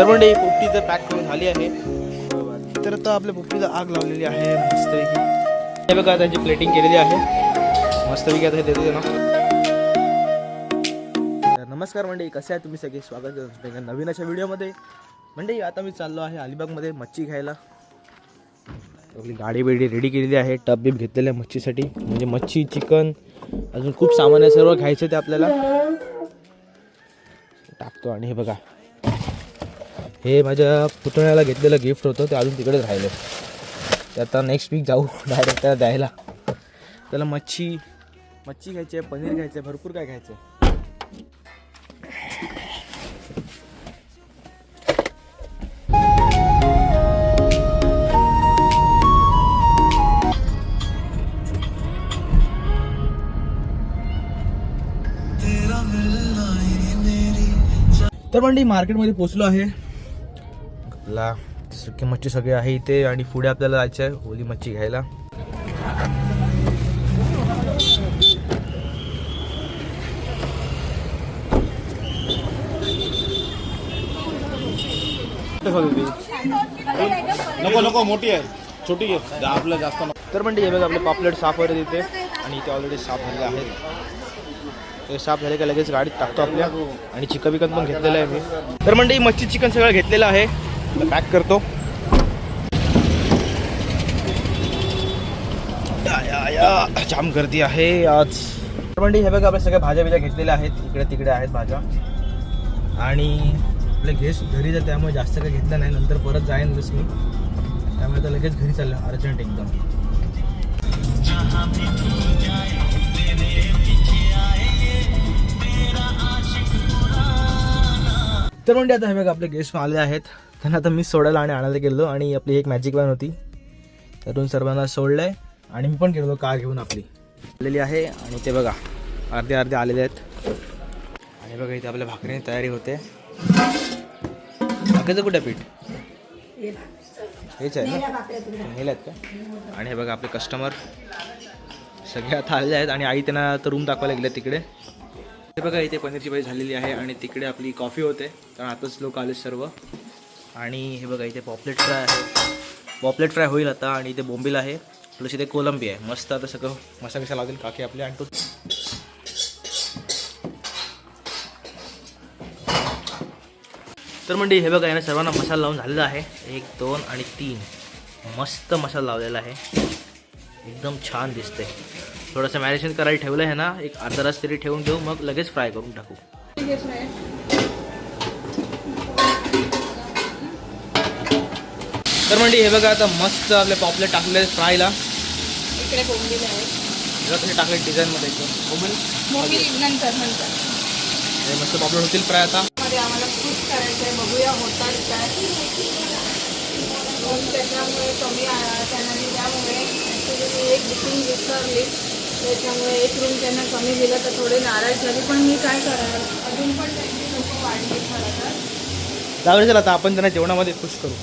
तर म्हणजे पोपटी तर पॅक करून झाली आहे तर आता आपल्या पोपटीला आग लावलेली आहे. मस्तपैकी हे बघा त्यांची प्लेटिंग केलेली आहे. मस्तपैकी आता हे देतो त्यांना. तर नमस्कार मंडळी कसे आहे तुम्ही सगळे? स्वागत करतो नवीन अशा व्हिडिओमध्ये. म्हणजे आता मी चाललो आहे अलिबागमध्ये मच्छी घ्यायला. आपली गाडी बिडी रेडी केलेली आहे. टब बीप घेतलेल्या मच्छीसाठी. म्हणजे मच्छी चिकन अजून खूप सामान आहे सर्व घ्यायचं ते आपल्याला. टाकतो आणि हे बघा. हे माझ्या पुतण्याला घेतलेलं गिफ्ट होतं ते अजून तिकडेच राहिलं. ते आता नेक्स्ट वीक जाऊ डायरेक्ट त्याला द्यायला. त्याला मच्छी मच्छी घ्यायची आहे पनीर घ्यायचं आहे भरपूर काय घ्यायचं आहे. तर मंडी मार्केटमध्ये पोचलो आहे. आपला सुकी मच्छी सगळी आहे इथे आणि पुढे आपल्याला जायचं आहे ओली मच्छी घ्यायला. नको नको मोठी आहे. छोटी घे जा- आपलं जास्त. तर म्हणजे हे बघा आपले पापलेट साफ वगैरे तिथे आणि इथे ऑलरेडी साफ झालेले आहेत. ते साफ झाले का लगेच गाडीत टाकतो आपल्या. आणि चिकन बिकन पण घेतलेलं आहे मी. तर म्हणजे मच्छी चिकन सगळं घेतलेलं आहे. पॅक करतो. जाम गर्दी आहे आज. मंडी हे बघा आपल्या सगळ्या भाज्या बिज्या घेतलेल्या आहेत. इकडे तिकडे आहेत भाज्या. आणि आपले गेस्ट घरी जर त्यामुळे जास्त काही घेतलं नाही. नंतर परत जाईन जस मी. त्यामुळे तर लगेच घरी चाललं. अर्जंट एकदम. तर म्हणजे आता हे बघा आपले गेस्ट आले आहेत. त्यांना आता मी सोडायला आणि आणायला गेलो आणि आपली एक मॅजिक वॅन होती. त्यातून सर्वांना सोडलं आहे आणि मी पण गेलो कार घेऊन आपली. आलेली आहे आणि ते बघा अर्धे अर्धे आलेले आहेत. आणि बघा इथे आपल्या भाकरीने तयारी होते. भाकरीचं कुठे पीठ? हेच आहे ना? नेलं आहेत का? आणि हे बघा आपले कस्टमर सगळे आता आलेले आहेत आणि आई त्यांना तर रूम दाखवायला गेले तिकडे. हे बघा इथे पनीरची भाजी झालेली आहे आणि तिकडे आपली कॉफी होते. कारण आताच लोक आले सर्व. आणि हे बघा इथे पॉपलेट फ्राय आहे. पॉपलेट फ्राय होईल आता आणि इथे बोंबील आहे. प्लस इथे कोलंबी आहे. मस्त आता सगळं मसाला कसा लागेल. काकी आपले आणि तो तर म्हणजे हे बघा याने सर्वांना मसाला लावून झालेला आहे. एक दोन आणि तीन. मस्त मसाला लावलेला आहे. एकदम छान दिसते थोडंसं मॅरिनेशन करायला ठेवलं आहे ना. एक अर्धा तास तरी ठेवून घेऊ मग लगेच फ्राय करून टाकू. तर म्हणजे हे बघा आता मस्त आपले पॉपलेट टाकले फ्रायला. इकडे बोंबील आहे. कसे टाकले डिझाईनमध्ये एकदम. नंतर नंतर. हे मस्त पॉपलेट होतील फ्राय आता. आम्हाला खूप करायचं आहे. बघूया होतात काय. त्याच्यामुळे कमी त्यांना मी एक बुकिंग विसरली. त्याच्यामुळे एक रूम त्यांना कमी दिलं तर थोडे नाराज झाले. पण मी काय करणार? अजून पण त्यांची लोक वाढली खरं तर. जाऊ चला आता आपण त्यांना जेवणामध्ये खुश करू.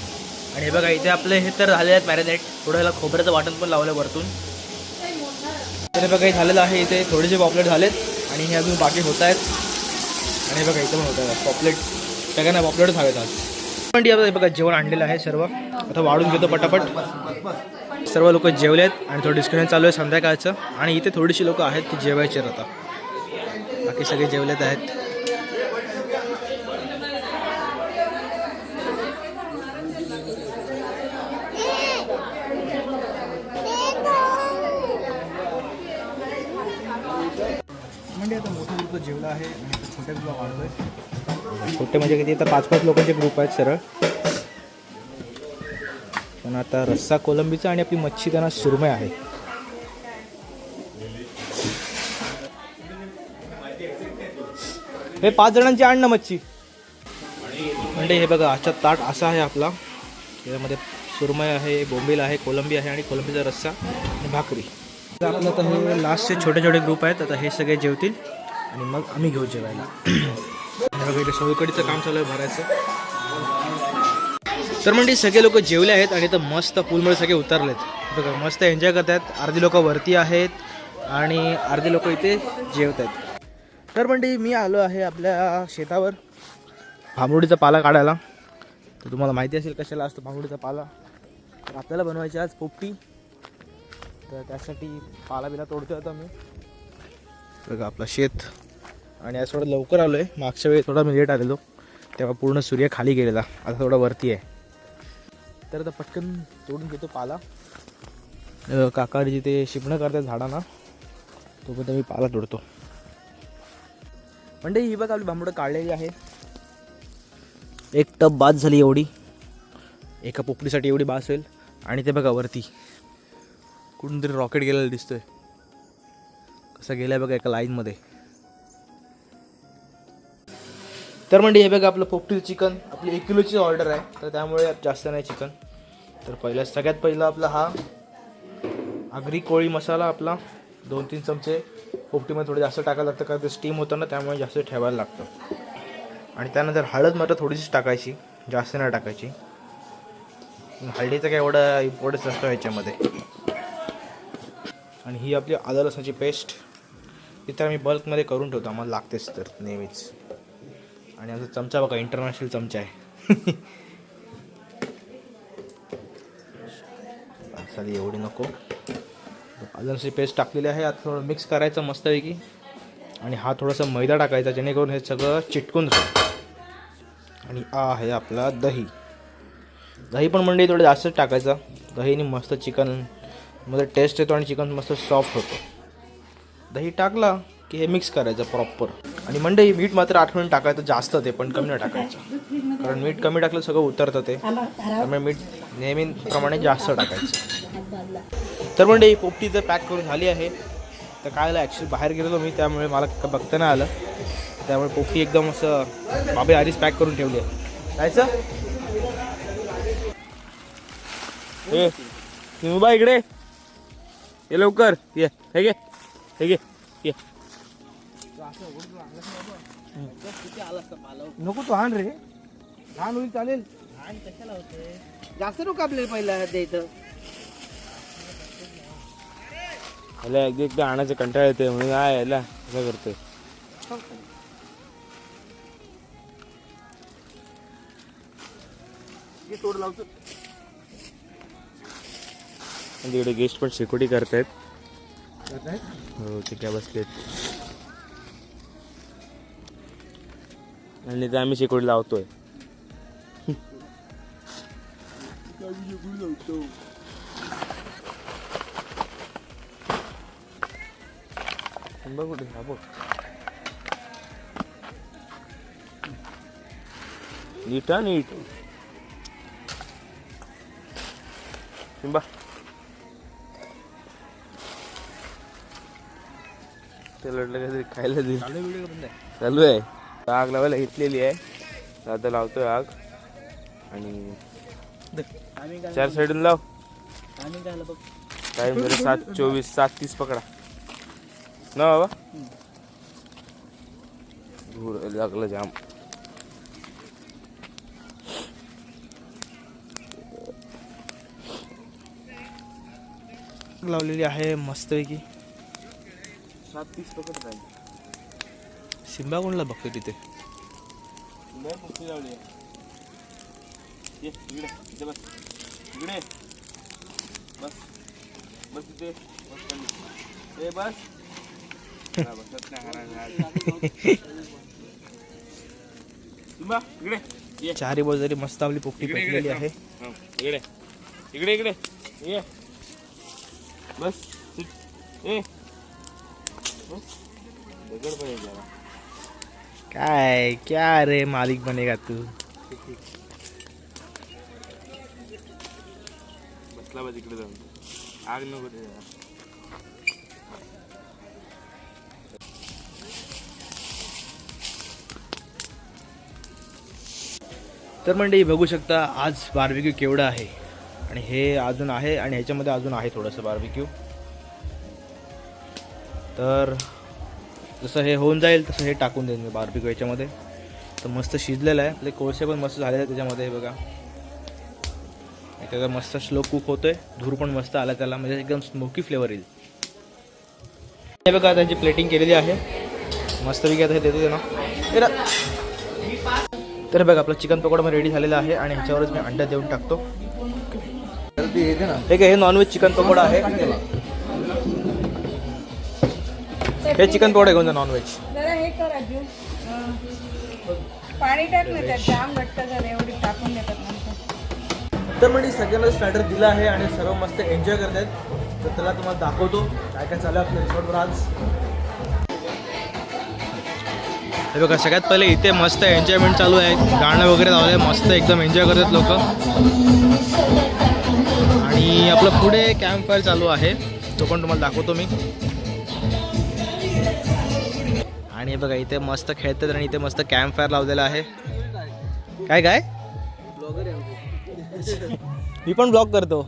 आणि हे बघा इथे आपले हे तर झाले आहेत मॅरिनेट थोडं ह्याला खोबऱ्याचं वाटण पण लावलं वरतून. तर हे बघा हे झालेलं आहे इथे. थोडेसे पॉपलेट झालेत आणि हे अजून बाकी होत आहेत. आणि हे बघा इथं पण होत आहेत. पॉपलेट सगळ्यांना पॉपलेटच हवेत आज. पण हे बघा जेवण आणलेलं आहे सर्व. आता वाढून घेतो पटापट. सर्व लोक जेवलेत आणि थोडं डिस्कशन चालू आहे संध्याकाळचं. आणि इथे थोडीशी लोक आहेत ती जेवायचे आता. बाकी सगळे जेवलेत आहेत. म्हणजे आता मोठा ग्रुप जेवला आहे आणि आता छोट्या ग्रुपला वाढतोय. छोटे म्हणजे किती? तर पाच पाच लोकांचे ग्रुप आहेत सरळ. पण आता रस्सा कोलंबीचा आणि आपली मच्छी त्यांना सुरमय आहे. हे पाच जणांची आण ना मच्छी. म्हणजे हे बघा आजचा ताट असा आहे आपला. त्याच्यामध्ये सुरमय आहे बोंबील आहे कोलंबी आहे आणि कोलंबीचा रस्सा आणि भाकरी. आपलं आता हे लास्टचे छोटे छोटे ग्रुप आहेत आता हे सगळे जेवतील आणि मग आम्ही घेऊ जेवायला. वगैरे सोलकडीचं काम चालू आहे भरायचं. तर म्हणजे सगळे लोक जेवले आहेत आणि तर मस्त पूलमध्ये सगळे उतरलेत. बघा मस्त एन्जॉय करत आहेत अर्धी लोक वरती आहेत आणि अर्धी लोक इथे जेवत आहेत तर म्हणजे मी आलो आहे आपल्या शेतावर भांबरुडीचा पाला काढायला. तर तुम्हाला माहिती असेल कशाला असतो भांगडीचा पाला. तर आपल्याला बनवायची आज पोपटी. तर त्यासाठी पाला बिला तोडतोय आता मी. बघा आपला शेत. आणि आज थोडं लवकर आलो आहे मागच्या वेळी थोडा मी लेट आलेलो. तेव्हा पूर्ण सूर्य खाली गेलेला. आता थोडा वरती आहे. तर आता पटकन तोडून घेतो पाला. काका जिथे शिपणं करतात झाडांना तोपर्यंत मी पाला तोडतो. म्हणजे ही बघा आपली बांबडं काढलेली आहे एक टब बाद झाली एवढी. एका पोपडीसाठी एवढी बास होईल. आणि ते बघा वरती. कुठून तरी रॉकेट गेलेलं दिसतोय. कसं गेलं बघा एका लाईनमध्ये तर म्हणजे हे बघा आपलं पोपटीचं चिकन आपली एक किलोची ऑर्डर आहे. तर त्यामुळे जास्त नाही चिकन तर पहिल्या सगळ्यात पहिला आपला हा आगरी कोळी मसाला आपला. दोन तीन चमचे पोपटीमध्ये थोडं जास्त टाकायला लागतं कारण ते स्टीम होतं ना त्यामुळे जास्त ठेवायला लागतं. आणि त्यानंतर हळद मात्र थोडीशीच टाकायची. जास्त नाही टाकायची. हळदीचं काय एवढं इम्पॉर्टन्स नसतं ह्याच्यामध्ये. आणि ही आपली आलं लसणाची पेस्ट ती तर आम्ही बल्कमध्ये करून ठेवतो आम्हाला लागतेच तर नेहमीच. आणि आमचा चमचा बघा इंटरनॅशनल चमचा आहे. चालेल एवढी नको. आलंची पेस्ट टाकलेली आहे आता थोडं मिक्स करायचं मस्तपैकी. आणि हा थोडासा मैदा टाकायचा जेणेकरून हे सगळं चिटकून राहील आणि हा आहे आपला दही. दही पण म्हणजे थोडं जास्तच टाकायचं. दहीने मस्त चिकन मध्ये टेस्ट येतो आणि चिकन मस्त सॉफ्ट होतं. दही टाकला की हे मिक्स करायचं प्रॉपर आणि म्हणजे मीठ मात्र आठवण टाकायचं जास्त ते पण कमी नाही टाकायचं. कारण मीठ कमी टाकलं सगळं उतरतं ते. त्यामुळे मीठ नेहमीप्रमाणे जास्त टाकायचं. तर म्हणजे ही पोपटी जर पॅक करून झाली आहे तर काय झालं ॲक्च्युली बाहेर गेलेलो मी त्यामुळे मला क- बघता नाही आलं. त्यामुळे पोपटी एकदम असं बाबे आधीच पॅक करून ठेवली आहे. जायचं? ए तुम्ही इकडे. ये लवकर ये हे घे हे घे ये. नको तू आण रे. लहान होईल चालेल. जास्त नको आपल्याला पहिला द्यायचं. याला एकदा एकदा आणायचं कंटाळ येते म्हणून काय याला असं करतोय. तोड लावतो. तिकडे गेस्ट पण शेकोटी करतायत. हो ते काय बसलेत. आणि ते आम्ही शेकोटी लावतोय. बघ कुठे हा बघ. नीट हा नीट. सिंबा काहीतरी खायला दे चालू आहे आग लावायला घेतलेली आहे. आता लावतोय आग. आणि चार साईडून लाव. टाइम जरा सात चोवीस सात तीस पकडा. ना बाबा? धूर लागलं जाम. लावलेली आहे मस्तपैकी. सात तीस पकड राहील शिंबा कोणला बघतो तिथे. लावली ये इकडे इथे बस. इकडे. बस. बस खाली. ए बस. हा, बसत नाही हाणायला. सिंबा इकडे. ये. चारी बाजूरी मस्त आपली पोपटी इकडे पेटलेली इकडे आहे. हा, इकडे. इकडे इकडे. ये. बस. ए. काय क्या रे मालिक बनेगा तू? बसला बस इकडे जाऊन. आग नको ते. तर म्हणजे बघू शकता आज बार्बिक्यू केवढं आहे. आणि हे अजून आहे आणि ह्याच्यामध्ये अजून आहे थोडंसं बार्बिक्यू तर जसं हे होऊन जाईल तसं हे टाकून देईन मी बारबिक याच्यामध्ये. तर मस्त शिजलेलं आहे. आपले कोळसे पण मस्त झालेले आहेत त्याच्यामध्ये हे बघा. त्याचा मस्त स्लो कुक होतोय. धूर पण मस्त आला त्याला म्हणजे एकदम स्मोकी फ्लेवर येईल. हे बघा त्यांची प्लेटिंग केलेली आहे. मस्त आता हे देतो त्यांना. हे तर बघ आपलं चिकन पकोडा मग रेडी झालेला आहे आणि ह्याच्यावरच मी अंडा देऊन टाकतो. हे हे नॉनव्हेज चिकन पकोडा आहे. हे चिकन पकोडा घेऊन जा नॉनव्हेज जरा हे कर अजून. पाणी टाक ना त्यात जाम घट्ट झालं एवढी टाकून देतात नंतर तर म्हणजे सगळ्यांना स्टार्टर दिला आहे आणि सर्व मस्त एन्जॉय करत आहेत तर त्याला तुम्हाला दाखवतो काय काय चालू आहे आपल्या रिसॉर्टवर आज. हे बघा सगळ्यात पहिले इथे मस्त एन्जॉयमेंट चालू आहे. गाणं वगैरे लावलं आहे मस्त एकदम एन्जॉय करतात लोक. आणि आपलं पुढे कॅम्प फायर चालू आहे. तो पण तुम्हाला दाखवतो मी. आणि हे बघा इथे मस्त खेळतात आणि इथे मस्त कॅम्प फायर लावलेला आहे. काय काय? मी पण ब्लॉग करतो.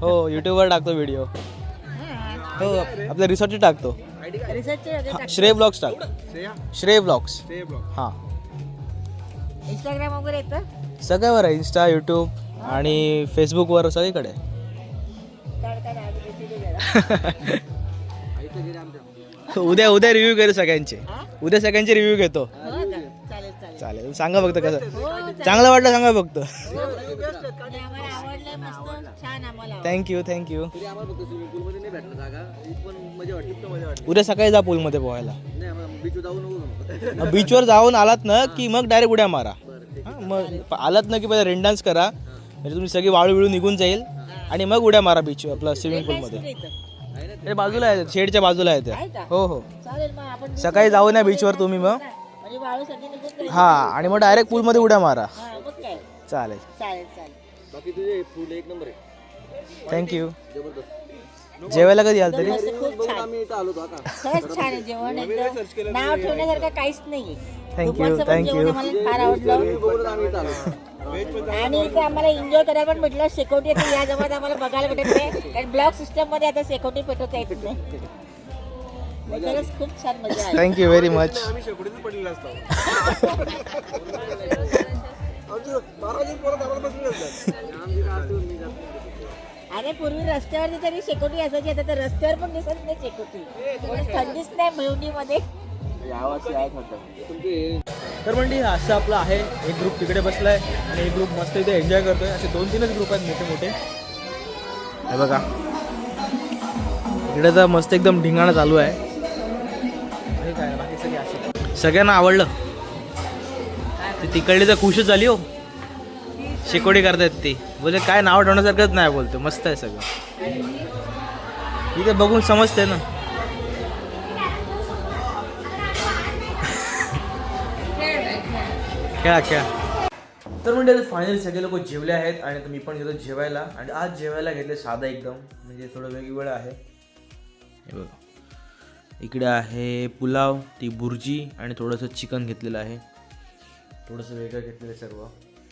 हो युट्यूबवर टाकतो व्हिडिओ हो आपल्या रिसॉर्टचे टाकतो. श्रेय ब्लॉग्स टाक. श्रेय ब्लॉग्स हां. इंस्टाग्राम वगैरे येतं सगळ्यावर आहे इन्स्टा यूट्यूब आणि फेसबुकवर सगळीकडे. उद्या उद्या रिव्ह्यू करू सगळ्यांचे. उद्या सगळ्यांचे रिव्ह्यू घेतो. चालेल चालेल. चालेल. सांगा फक्त कसं. चांगलं वाटलं सांगा फक्त. आम्हाला आवडलंय मस्त. छान आम्हाला थँक्यू थँक्यू उद्या सकाळी जा पूलमध्ये पोहायला. बीचवर जाऊन आलात ना की मग डायरेक्ट उड्या मारा. हा, मग आलात ना की पहिले रेन डान्स करा. म्हणजे तुम्ही सगळी वाळू विळू निघून जाईल. आणि मग उड्या मारा बीच आपलं स्विमिंग पूलमध्ये हे बाजूला आहे शेडच्या बाजूला आहे त्या. हो हो. चालेल मग आपण सकाळी जाऊ ना बीचवर तुम्ही मग. म्हणजे वाळूसाठी. हा आणि मग डायरेक्ट पूलमध्ये उड्या मारा. हा, मग काय? चालेल. चालेल चालेल. थँक्यू जेवायला कधी आल तरी मस्त खूप छान. खरंच छान आहे जेवण एकदम. नाव ठेवण्यासारखं काहीच नाही Thank you, दुपारचं पण thank जेवण you. आम्हाला फार आवडलं. आणि इथे आम्हाला एन्जॉय करायला पण भेटलं शेकोटी आता या जवळ आम्हाला बघायला भेटत नाही कारण ब्लॉक सिस्टममध्ये आता शेकोटी पेटवता येत नाही. मग खरंच खूप छान मजा आली. थँक्यू व्हेरी मच अरे पूर्वी रस्त्यावरती तरी शेकोटी असायची आता तर रस्त्यावर पण दिसत नाही शेकोटी थंडीच नाही मिळवणीमध्ये तर म्हणजे असं आपलं आहे. एक ग्रुप तिकडे बसलाय आणि एक ग्रुप मस्त इथे एन्जॉय करतोय. असे दोन तीनच ग्रुप आहेत मोठे मोठे. हे बघा. इकडे तर मस्त एकदम ढिंगाणा चालू आहे. हे काय बाकी सगळे असे. सगळ्यांना आवडलं. ते तिकडली तर खुशच झाली हो. शिकोडी करतायत ती. बोले काय नाव ठेवण्यासारखंच नाही बोलतो. मस्त आहे सगळं. इथे बघून समजते ना. खेळा खेळा. तर म्हणजे फायनली सगळे लोक जेवले आहेत आणि मी पण गेलो जेवायला. आणि आज जेवायला घेतले साधा एकदम म्हणजे थोडं वेगवेगळं आहे. हे बघा. इकडे आहे पुलाव ती बुर्जी आणि थोडंसं चिकन घेतलेलं आहे. थोडंसं वेगळं घेतलेलं आहे सर्व.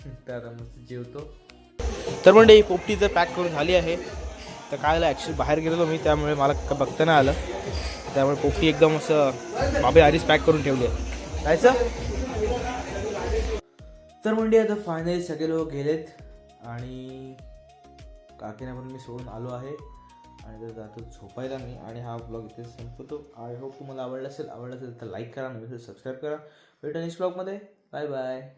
तर आता मस्त जेवतो. तर म्हणजे ही पोपटी तर पॅक करून झाली आहे तर काय झालं ॲक्च्युली बाहेर गेलेलो मी त्यामुळे मला बघता नाही आलं. त्यामुळे पोपटी एकदम असं बाबे आधीच पॅक करून ठेवली आहे. जायचं तर म्हणजे आता फायनली सगळे लोक गेलेत. आणि काकीना पण मी सोडून आलो आहे. आणि तर जातो झोपायला मी. आणि हा ब्लॉग इथे संपवतो. आय होप तुम्हाला आवडला असेल आवडला असेल तर लाईक करा नवीन सबस्क्राईब करा. भेटा नेक्स्ट ब्लॉगमध्ये बाय बाय